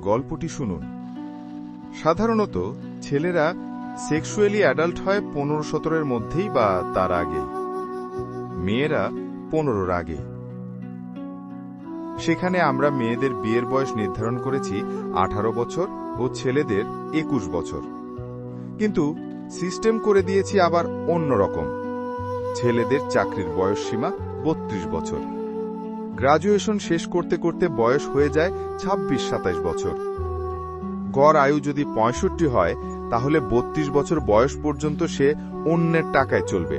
গল্পটি শুনুন। সাধারণত ছেলেরা সেক্সুয়ালি অ্যাডাল্ট হয় পনেরো সতেরোর মধ্যেই বা তার আগে। মেয়েরা পনেরোর আগে। সেখানে আমরা মেয়েদের বিয়ের বয়স নির্ধারণ করেছি আঠারো বছর ও ছেলেদের একুশ বছর। কিন্তু সিস্টেম করে দিয়েছি আবার অন্য রকম। ছেলেদের চাকরির বয়স সীমা বত্রিশ বছর। গ্রাজুয়েশন শেষ করতে করতে বয়স হয়ে যায় ছাব্বিশ সাতাশ বছর। গড় আয়ু যদি পঁয়ষট্টি হয়, তাহলে বত্রিশ বছর বয়স পর্যন্ত সে অন্যের টাকায় চলবে।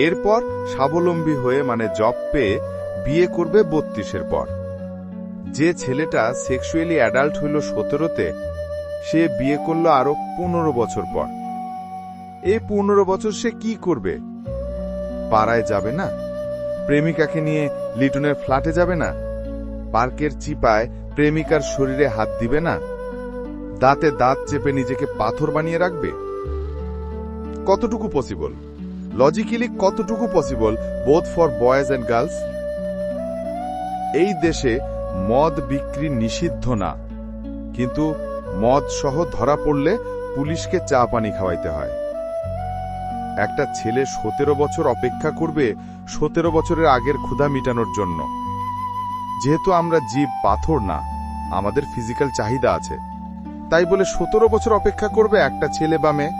এরপর স্বাবলম্বী হয়ে মানে জব পেয়ে বিয়ে করবে বত্রিশের পর। যে ছেলেটা সেক্সুয়ালি অ্যাডাল্ট হইল সতেরোতে, সে বিয়ে করল আরও পনেরো বছর পর। এই পনেরো বছর সে কি করবে? পাড়ায় যাবে না? প্রেমিকাকে নিয়ে লিটনের ফ্ল্যাটে যাবে না? পার্কের চিপায় প্রেমিকার শরীরে হাত দিবে না? দাঁতে দাঁত চেপে নিজেকে পাথর বানিয়ে রাখবে? কতটুকু পসিবল লজিক্যালি কতটুকু possible both for boys and girls এই দেশে মদ বিক্রি নিষিদ্ধ না। কিন্তু মদ সহ ধরা পড়লে পুলিশকে চা পানি খাওয়াইতে হয়। একটা ছেলে সতেরো বছর অপেক্ষা করবে সতেরো বছরের আগের ক্ষুধা মিটানোর জন্য। যেহেতু আমরা জীব, পাথর না, আমাদের ফিজিক্যাল চাহিদা আছে। তাই বলে সতেরো বছর অপেক্ষা করবে একটা ছেলে বা মেয়ে?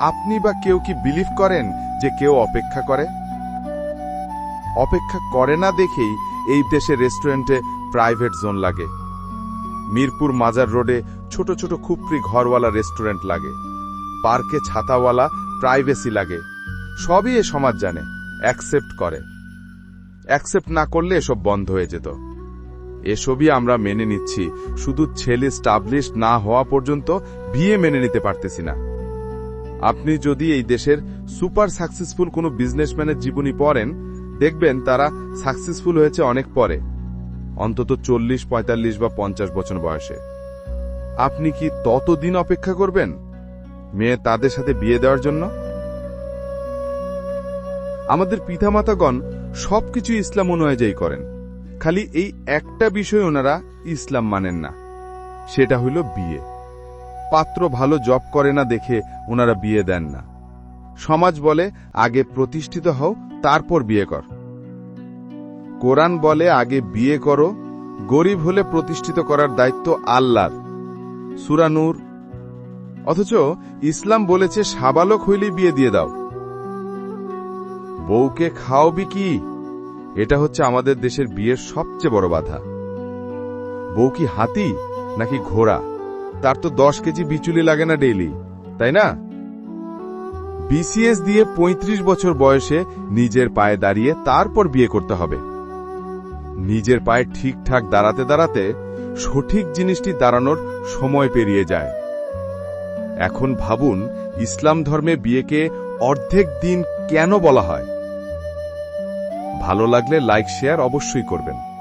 আপনি বা কেউ কি বিলিভ করেন যে কেউ অপেক্ষা করে? অপেক্ষা করে না দেখেই এই দেশে রেস্টুরেন্টে প্রাইভেট জোন লাগে। মিরপুর মাজার রোডে ছোট ছোট খুপড়ি ঘরওয়ালা রেস্টুরেন্ট লাগে। পার্কে ছাতাওয়ালা প্রাইভেসি লাগে। সবই এ সমাজ জানে, অ্যাকসেপ্ট করে। অ্যাকসেপ্ট না করলে এসব বন্ধ হয়ে যেত। এসবই আমরা মেনে নিচ্ছি, শুধু ছেলে স্টাবলিশ না হওয়া পর্যন্ত বিয়ে মেনে নিতে পারতেছি না। আপনি যদি এই দেশের সুপার সাকসেসফুল কোনো বিজনেসম্যানের জীবনী পড়েন, দেখবেন তারা সাকসেসফুল হয়েছে অনেক পরে, অন্তত চল্লিশ, পঁয়তাল্লিশ বা পঞ্চাশ বছর বয়সে। আপনি কি ততদিন অপেক্ষা করবেন? মেয়ে তাদের সাথে বিয়ে দেওয়ার জন্য? আমাদের পিতামাতাগণ সবকিছু ইসলাম অনুযায়ী করেন। খালি এই একটা বিষয় ওনারা ইসলাম মানেন না। সেটা হইল বিয়ে। পাত্র ভালো জব করে না দেখে ওনারা বিয়ে দেন না। সমাজ বলে, আগে প্রতিষ্ঠিত হও, তারপর বিয়ে কর। কোরআন বলে, আগে বিয়ে করো। গরিব হলে প্রতিষ্ঠিত করার দায়িত্ব আল্লাহর। সুরানুর অথচ ইসলাম বলেছে, সাবালক হইলেই বিয়ে দিয়ে দাও। বউকে খাওয়াবি কি? এটা হচ্ছে আমাদের দেশের বিয়ের সবচেয়ে বড় বাধা। বউ কি হাতি নাকি ঘোড়া? তার তো দশ কেজি বিচুলি লাগে না ডেইলি, তাই না? বিসিএস দিয়ে ৩৫ বছর বয়সে নিজের পায়ে দাঁড়িয়ে তারপর বিয়ে করতে হবে। নিজের পায়ে ঠিকঠাক দাঁড়াতে দাঁড়াতে সঠিক জিনিসটি দাঁড়ানোর সময় পেরিয়ে যায়। এখন ভাবুন, ইসলাম ধর্মে বিয়েকে অর্ধেক দিন কেন বলা হয়? ভালো লাগলে লাইক, শেয়ার অবশ্যই করবেন।